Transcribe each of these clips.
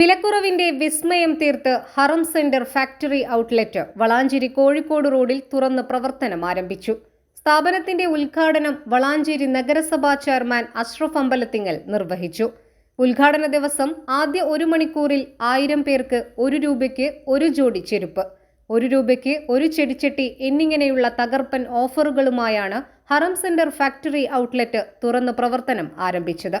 വിലക്കുറവിന്റെ വിസ്മയം തീർത്ത് Haram centre factory outlet Valanchery Kozhikode റോഡിൽ തുറന്ന് പ്രവർത്തനം ആരംഭിച്ചു. സ്ഥാപനത്തിന്റെ ഉദ്ഘാടനം വളാഞ്ചേരി നഗരസഭാ ചെയർമാൻ അഷ്റഫ് അമ്പലത്തിങ്ങൽ നിർവഹിച്ചു. ഉദ്ഘാടന ദിവസം ആദ്യ ഒരു മണിക്കൂറിൽ ആയിരം പേർക്ക് ഒരു രൂപയ്ക്ക് ഒരു ജോഡി ചെരുപ്പ് ഒരു രൂപയ്ക്ക് ഒരു ചെടിച്ചട്ടി എന്നിങ്ങനെയുള്ള തകർപ്പൻ ഓഫറുകളുമായാണ് ഹറം സെന്റർ ഫാക്ടറി ഔട്ട്ലെറ്റ് തുറന്ന് പ്രവർത്തനം ആരംഭിച്ചത്.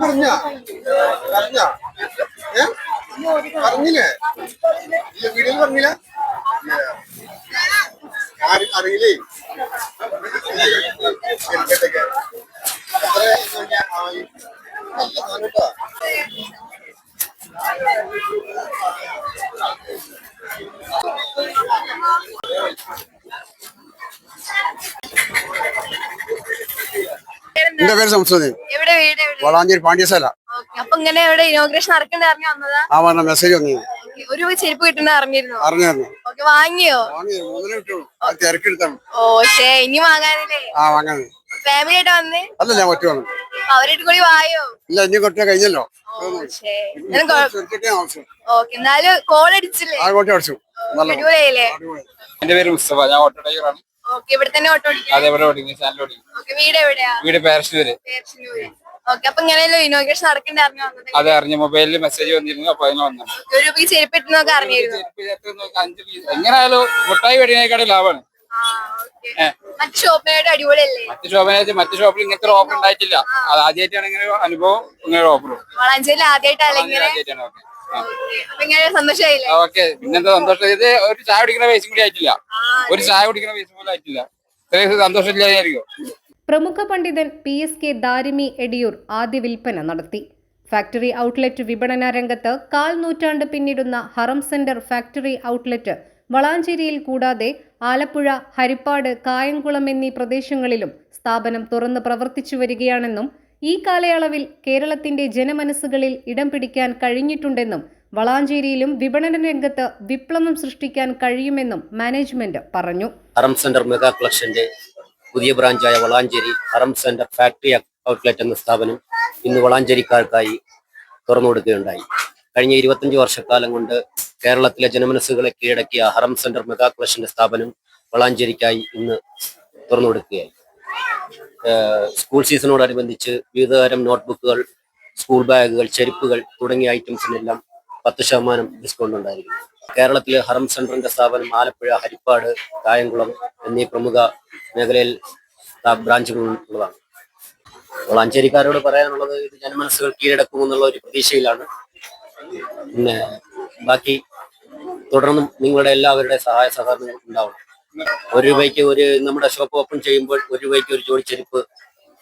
പറഞ്ഞ? പറഞ്ഞ? പറഞ്ഞില്ലേ? ഇല്ല വീഡിയോയിൽ പറഞ്ഞില്ല? അറിയില്ലേ? എത്ര എന്റെ പേര് സംസ്കൃതി വീട് എവിടെ വളാഞ്ചേരി പാണ്ഡ്യശാല. അപ്പൊ ഇങ്ങനെ ഇനോഗ്രേഷൻ നടക്കണ്ട അറിഞ്ഞു വന്നതാ? ആ പറഞ്ഞ മെസ്സേജ് വന്നു. ഒരു ചെരുപ്പ് കിട്ടുന്ന അറിഞ്ഞിരുന്നു? അറിഞ്ഞായിരുന്നു ഓക്കെ വാങ്ങിയോ? വാങ്ങി തിരക്കെടുത്താണ്. ഓ ശേ ഇനി വാങ്ങാനില്ലേ? ആ വാങ്ങാൻ ഫാമിലി ആയിട്ട് വന്ന്? അല്ല ഞാൻ ഒറ്റ വന്നു. അപ്പൊ അവരായിട്ട് കൂടി വായോ? ഇല്ല ഇനി കൊട്ട കഴിഞ്ഞല്ലോ. ഓ ശേ. എന്നാലും കൊഴ- ചെറുക്കട്ടെ ആവശ്യം. ഓക്കെ എന്നാലും കോൾ അടിച്ചില്ലേ? ആ കൊട്ടി അടിച്ചു. നല്ല അടിപൊളിയായില്ലേ? എന്റെ പേര് മുസ്തഫ. ഞാൻ ഓട്ടോ ഡ്രൈവറാണ്. ഓക്കെ ഇവിടെ തന്നെ ഓട്ടോ ഓടിക്കാം അതേപോലെ ഓടിക്കുന്നു ചാനൽ ഓടിക്കുന്നത് ഓക്കെ വീട് എവിടെയാ? വീട് പാരശ്ശൂര്. ഓക്കെ അപ്പൊ ഇങ്ങനെയല്ലോ ഇനോഗ്രേഷൻ നടക്കണ്ട അറിഞ്ഞു അത് മൊബൈലിൽ മെസ്സേജ് വന്നിരുന്നു അപ്പൊ അതിന് വന്നു. ഒരു അറിഞ്ഞിരുന്നു. അഞ്ച് പീസ് എങ്ങനെയായാലും മുട്ടായി വെടിനേക്കാളും ലാഭമാണ്. മറ്റു ഷോപ്പിനായിട്ട് അടിപൊളിയല്ലേ? മറ്റു ഷോപ്പിൽ ഇങ്ങനത്തെ ഓഫർ ഉണ്ടായിട്ടില്ല. അത് ആദ്യമായിട്ടാണ് ഇങ്ങനെ അനുഭവം ഇങ്ങനെ ഓഫർ വളാഞ്ചേരിയിൽ ആദ്യമായിട്ടല്ല ഇങ്ങനെ? ആദ്യമായിട്ടാണ് ഓക്കെ. ഓക്കേ. അപ്പൊ ഇങ്ങനെ സന്തോഷമായില്ലേ? ഓക്കെ. പിന്നെന്താ സന്തോഷം? ഇത് ഒരു ചായ കുടിക്കുന്ന പൈസ കൂടി ആയിട്ടില്ല. ഒരു ചായ കുടിക്കുന്ന പൈസ പോലും ആയിട്ടില്ല. ഇത്രയും സന്തോഷമില്ലായിരിക്കും പ്രമുഖ പണ്ഡിതൻ P S K Darimi Edayur ആദ്യ വിൽപ്പന നടത്തി. ഫാക്ടറി ഔട്ട്ലെറ്റ് വിപണന രംഗത്ത് കാൽ നൂറ്റാണ്ട് പിന്നിടുന്ന ഹറം സെന്റർ ഫാക്ടറി ഔട്ട്ലെറ്റ് വളാഞ്ചേരിയിൽ കൂടാതെ ആലപ്പുഴ ഹരിപ്പാട് കായംകുളം എന്നീ പ്രദേശങ്ങളിലും സ്ഥാപനം തുറന്ന് പ്രവർത്തിച്ചു വരികയാണെന്നും ഈ കാലയളവിൽ കേരളത്തിന്റെ ജനമനസ്സുകളിൽ ഇടം പിടിക്കാൻ കഴിഞ്ഞിട്ടുണ്ടെന്നും വളാഞ്ചേരിയിലും വിപണന രംഗത്ത് വിപ്ലവം സൃഷ്ടിക്കാൻ കഴിയുമെന്നും മാനേജ്മെന്റ് പറഞ്ഞു. ഹറം സെന്റർ മെഗാ കളക്ഷന്റെ പുതിയ ബ്രാഞ്ചായ Valanchery Haram centre factory outlet എന്ന സ്ഥാപനം ഇന്ന് വളാഞ്ചേരിക്കാർക്കായി തുറന്നു കൊടുക്കുകയുണ്ടായി. കഴിഞ്ഞ ഇരുപത്തഞ്ച് വർഷക്കാലം കൊണ്ട് കേരളത്തിലെ ജനമനസ്സുകളെ കീഴടക്കിയ ഹറം സെന്റർ മെഗാ കളക്ഷന്റെ സ്ഥാപനം വളാഞ്ചേരിക്കായി ഇന്ന് തുറന്നു കൊടുക്കുകയായി. ഏഹ് സ്കൂൾ സീസണോടനുബന്ധിച്ച് വിവിധതരം നോട്ട്ബുക്കുകൾ സ്കൂൾ ബാഗുകൾ ചെരുപ്പുകൾ തുടങ്ങിയ ഐറ്റംസിനെല്ലാം പത്ത് ശതമാനം ഡിസ്കൗണ്ട് ഉണ്ടായിരിക്കും കേരളത്തിലെ ഹറം സെന്ററിന്റെ സ്ഥാപനം ആലപ്പുഴ ഹരിപ്പാട് കായംകുളം എന്നീ പ്രമുഖ മേഖലയിൽ ബ്രാഞ്ചുകൾ ഉള്ളതാണ്. വളാഞ്ചേരിക്കാരോട് പറയാനുള്ളത് ഇത് ജനമനസ്സുകൾ കീഴടക്കുമെന്നുള്ള ഒരു പ്രതീക്ഷയിലാണ്. പിന്നെ ബാക്കി തുടർന്നും നിങ്ങളുടെ എല്ലാവരുടെ സഹായ സഹകരണങ്ങൾ ഉണ്ടാവണം. ഒരു രൂപയ്ക്ക് ഒരു നമ്മുടെ ഷോപ്പ് ഓപ്പൺ ചെയ്യുമ്പോൾ ഒരു രൂപയ്ക്ക് ഒരു ജോഡി ചെരുപ്പ്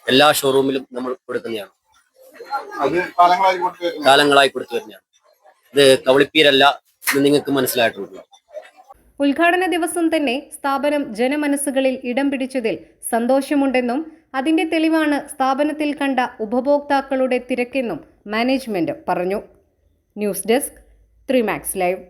എല്ലാ ഷോറൂമിലും നമ്മൾ കൊടുക്കുന്നതാണ്. കാലങ്ങളായി കൊടുത്തു വരുന്നതാണ്. ഇത് കവളിപ്പീരല്ല എന്ന് നിങ്ങൾക്ക് മനസ്സിലായിട്ടുണ്ട്? ഉദ്ഘാടന ദിവസം തന്നെ സ്ഥാപനം ജനമനസ്സുകളിൽ ഇടം പിടിച്ചതിൽ സന്തോഷമുണ്ടെന്നും അതിന്റെ തെളിവാണ് സ്ഥാപനത്തിൽ കണ്ട ഉപഭോക്താക്കളുടെ തിരക്കെന്നും മാനേജ്മെന്റ് പറഞ്ഞു. News desk Trimax live.